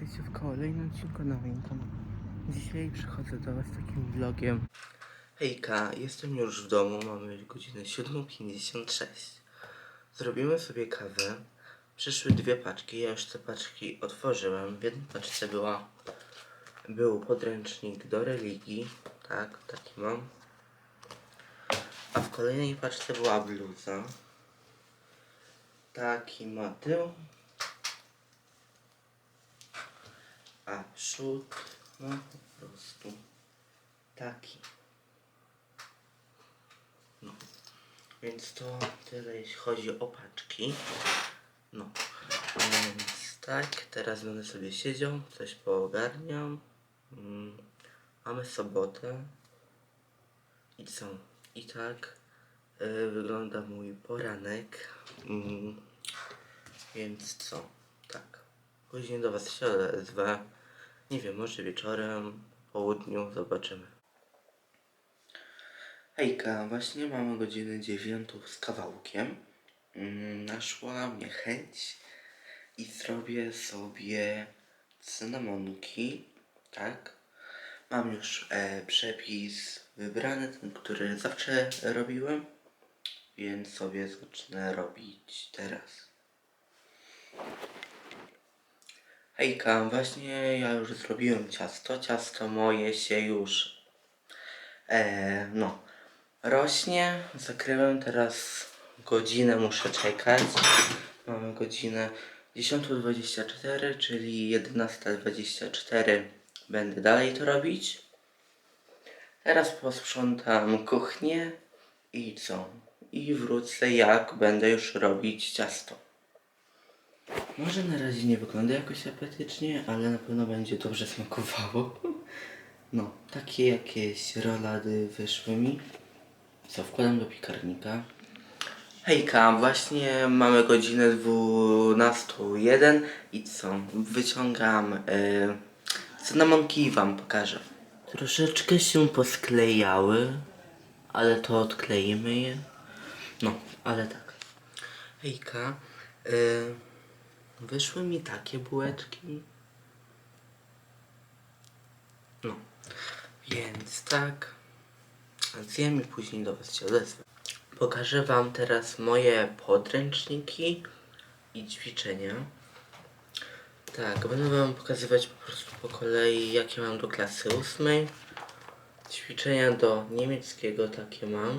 witajcie w kolejnym odcinku na moim. Dzisiaj przychodzę do Was takim vlogiem. Hejka, jestem już w domu, mamy godzinę 7.56. Zrobimy sobie kawę. Przyszły dwie paczki, ja już te paczki otworzyłem. W jednej paczce była, był podręcznik do religii, tak, taki mam. A w kolejnej paczce była bluza. Taki ma tył, a przód no po prostu taki. No. Więc to tyle jeśli chodzi o paczki. No. Więc tak, teraz będę sobie siedział, coś poogarniam. Mm. Mamy sobotę. I co? I tak y, wygląda mój poranek. Mm. Więc co? Tak. Później do Was się odezwę. Nie wiem, może wieczorem, po południu, zobaczymy. Hejka, właśnie mamy godzinę dziewiątą z kawałkiem. Mm, naszła mnie chęć i zrobię sobie cynamonki, tak? Mam już e, przepis wybrany, ten, który zawsze robiłem, więc sobie zacznę robić teraz. Hejka, właśnie ja już zrobiłem ciasto. Ciasto moje się już e, no rośnie. Zakryłem teraz godzinę, muszę czekać. Mamy godzinę 10.24, czyli 11.24 będę dalej to robić. Teraz posprzątam kuchnię i co? I wrócę jak będę już robić ciasto. Może na razie nie wygląda jakoś apetycznie, ale na pewno będzie dobrze smakowało. No, takie jakieś rolady wyszły mi. Co, wkładam do piekarnika. Hejka, właśnie mamy godzinę 12.01 i co? Wyciągam y, cynamonki i wam pokażę. Troszeczkę się posklejały, ale to odkleimy je. No, ale tak. Hejka, y, wyszły mi takie bułeczki. No, więc tak. Zjem i później do Was się odezwę. Pokażę Wam teraz moje podręczniki i ćwiczenia. Tak, będę Wam pokazywać po prostu po kolei, jakie mam do klasy ósmej. Ćwiczenia do niemieckiego takie mam.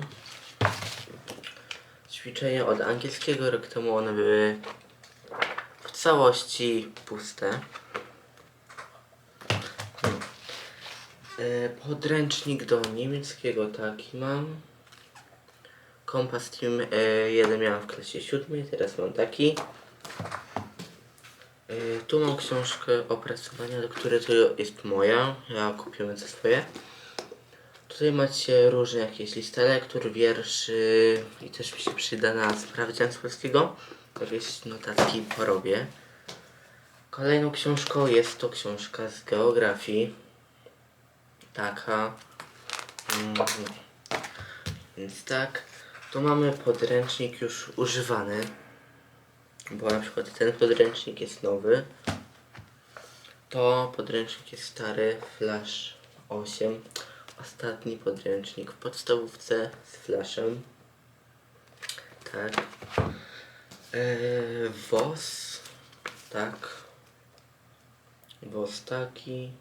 Ćwiczenia od angielskiego, rok temu one były całości puste. E, Podręcznik do niemieckiego taki mam. Kompas Team e, jeden miałem w klasie siódmej, teraz mam taki. E, Tu mam książkę opracowania, do której to jest moja. Ja kupiłem za swoje. Tutaj macie różne jakieś listy lektur, wierszy i też mi się przyda na sprawdzian z polskiego. Jakieś notatki porobię. Kolejną książką jest to książka z geografii. Taka. Mm. Więc tak. Tu mamy podręcznik już używany. Bo na przykład ten podręcznik jest nowy. To podręcznik jest stary, Flash 8. Ostatni podręcznik w podstawówce z flashem. Tak. Eee, WOS. Tak. WOS taki.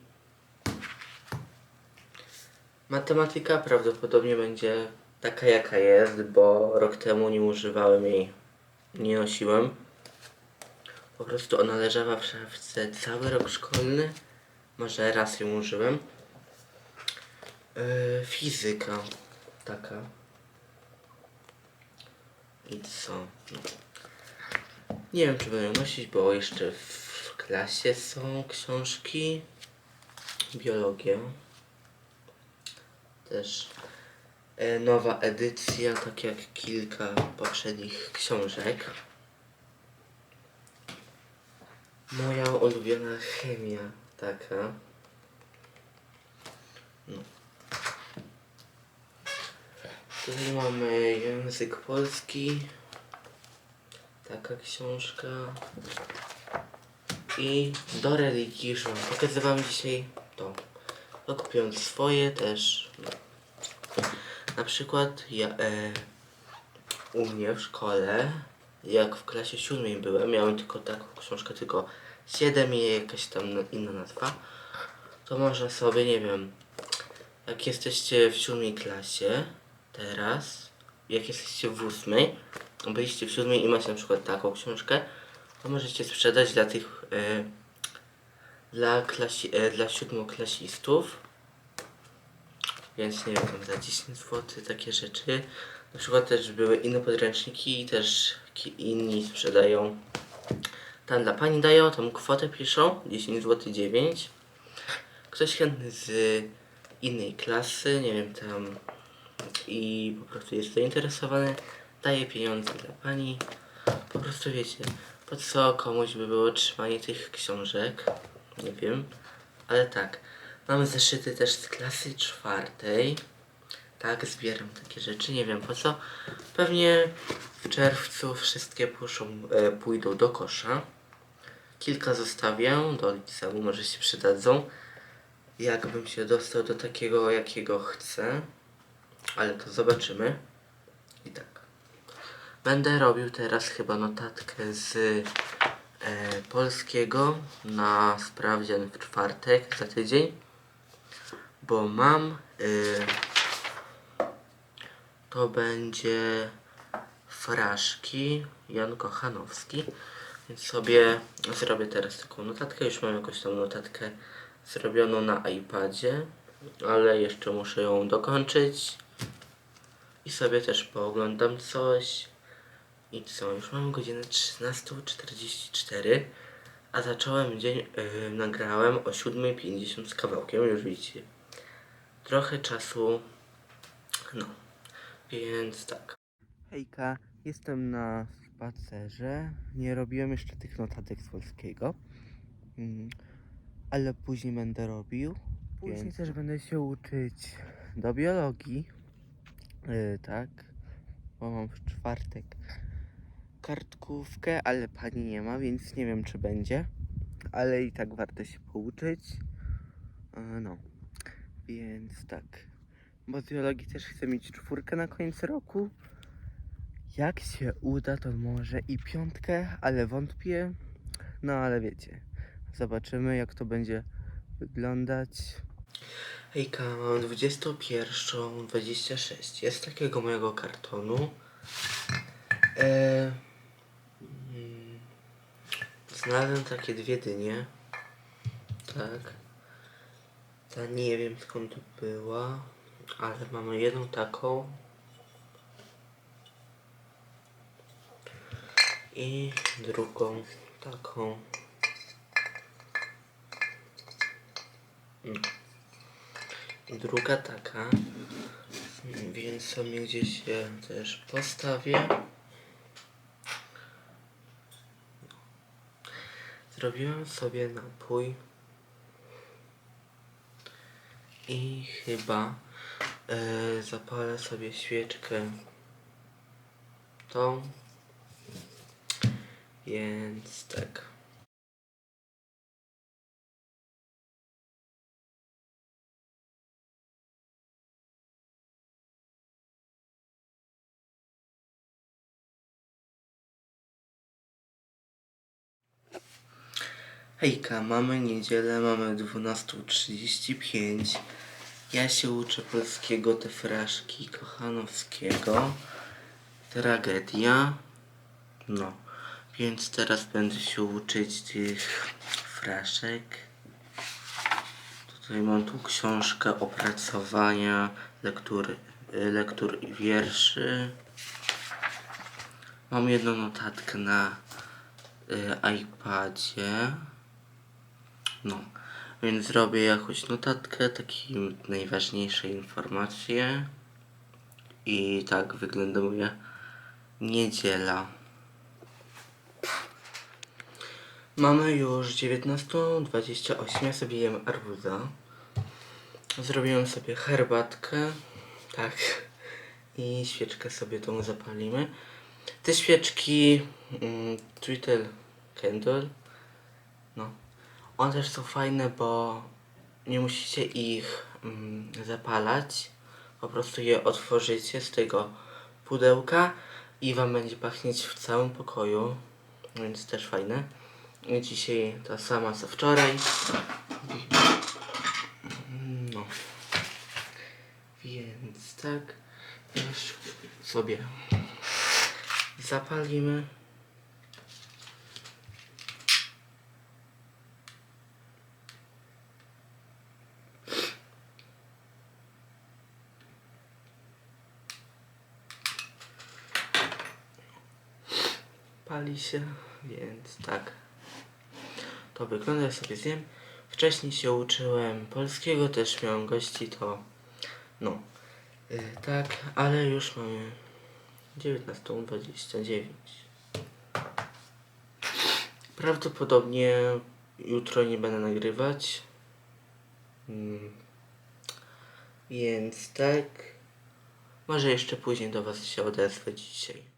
Matematyka prawdopodobnie będzie taka jaka jest, bo rok temu nie używałem jej, nie nosiłem. Po prostu ona leżała w szafce cały rok szkolny. Może raz ją użyłem. Yy, fizyka taka. I co? Nie wiem czy będę nosić, bo jeszcze w klasie są książki. Biologię też e, nowa edycja, tak jak kilka poprzednich książek. Moja ulubiona chemia taka. No. Tutaj mamy język polski. Taka książka. I do religii wam pokazywałem dzisiaj to. Kupiłem swoje też. Na przykład ja, e, u mnie w szkole, jak w klasie siódmej byłem, miałem tylko taką książkę, tylko 7 i jakaś tam na- inna nazwa. To można sobie, nie wiem, jak jesteście w siódmej klasie teraz, jak jesteście w ósmej, byliście w siódmej i macie na przykład taką książkę, to możecie sprzedać dla tych, e, dla, klasi, e, dla siódmoklasistów. Więc nie wiem, tam za 10 zł takie rzeczy. Na przykład też były inne podręczniki też inni sprzedają. Tam dla pani dają, tam kwotę piszą, 10 zł 9. Ktoś chętny z innej klasy, nie wiem, tam i po prostu jest zainteresowany, daje pieniądze dla pani. Po prostu wiecie, po co komuś by było trzymanie tych książek, nie wiem, ale tak. Mamy zeszyty też z klasy czwartej. Tak, zbieram takie rzeczy, nie wiem po co. Pewnie w czerwcu wszystkie puszą, e, pójdą do kosza. Kilka zostawię do liceum, może się przydadzą. Jakbym się dostał do takiego, jakiego chcę. Ale to zobaczymy. I tak. Będę robił teraz chyba notatkę z e, polskiego na sprawdzian w czwartek za tydzień. Bo mam. Y, to będzie fraszki Jan Kochanowski. Więc sobie zrobię teraz taką notatkę. Już mam jakąś tą notatkę zrobioną na iPadzie, ale jeszcze muszę ją dokończyć. I sobie też pooglądam coś. I co, już mam godzinę 13.44, a zacząłem dzień, yy, nagrałem o 7.50 z kawałkiem, już widzicie. Trochę czasu, no, więc tak. Hejka, jestem na spacerze, nie robiłem jeszcze tych notatek z polskiego, mm, ale później będę robił. Później też będę się uczyć do biologii, yy, tak, bo mam w czwartek kartkówkę, ale pani nie ma, więc nie wiem czy będzie. Ale i tak warto się pouczyć. E, No, więc tak. Bo z biologii też chcę mieć czwórkę na koniec roku. Jak się uda, to może i piątkę, ale wątpię. No ale wiecie, zobaczymy jak to będzie wyglądać. Hejka, mam 21.26. Jest takiego mojego kartonu. E, znalazłem takie dwie dynie. Tak. Ta nie wiem skąd była, ale mamy jedną taką. I drugą taką. No. I druga taka. Mm, Więc sobie gdzieś je też postawię. Zrobiłem sobie napój i chyba e, zapalę sobie świeczkę tą. Więc tak. Hejka, mamy niedzielę, mamy 12.35. Ja się uczę polskiego te fraszki Kochanowskiego. Tragedia. No, więc teraz będę się uczyć tych fraszek. Tutaj mam tu książkę opracowania lektury, lektur i wierszy. Mam jedną notatkę na y, iPadzie. No, więc zrobię jakąś notatkę, takie najważniejsze informacje. I tak wygląda moja niedziela. Mamy już 19.28, ja sobie jem arbuza. Zrobiłem sobie herbatkę, tak, i świeczkę sobie tą zapalimy. Te świeczki, mm, Twitter Candle, No. One też są fajne, bo nie musicie ich mm, zapalać. Po prostu je otworzycie z tego pudełka i wam będzie pachnieć w całym pokoju. Więc też fajne. I dzisiaj ta sama co wczoraj. No. Więc tak. Już sobie zapalimy. Się, więc tak. To wygląda, ja sobie zjem. Wcześniej się uczyłem polskiego, też miałem gości, to no. Y, tak, ale już mamy 19.29. Prawdopodobnie jutro nie będę nagrywać. Mm. Więc tak. Może jeszcze później do Was się odezwę dzisiaj.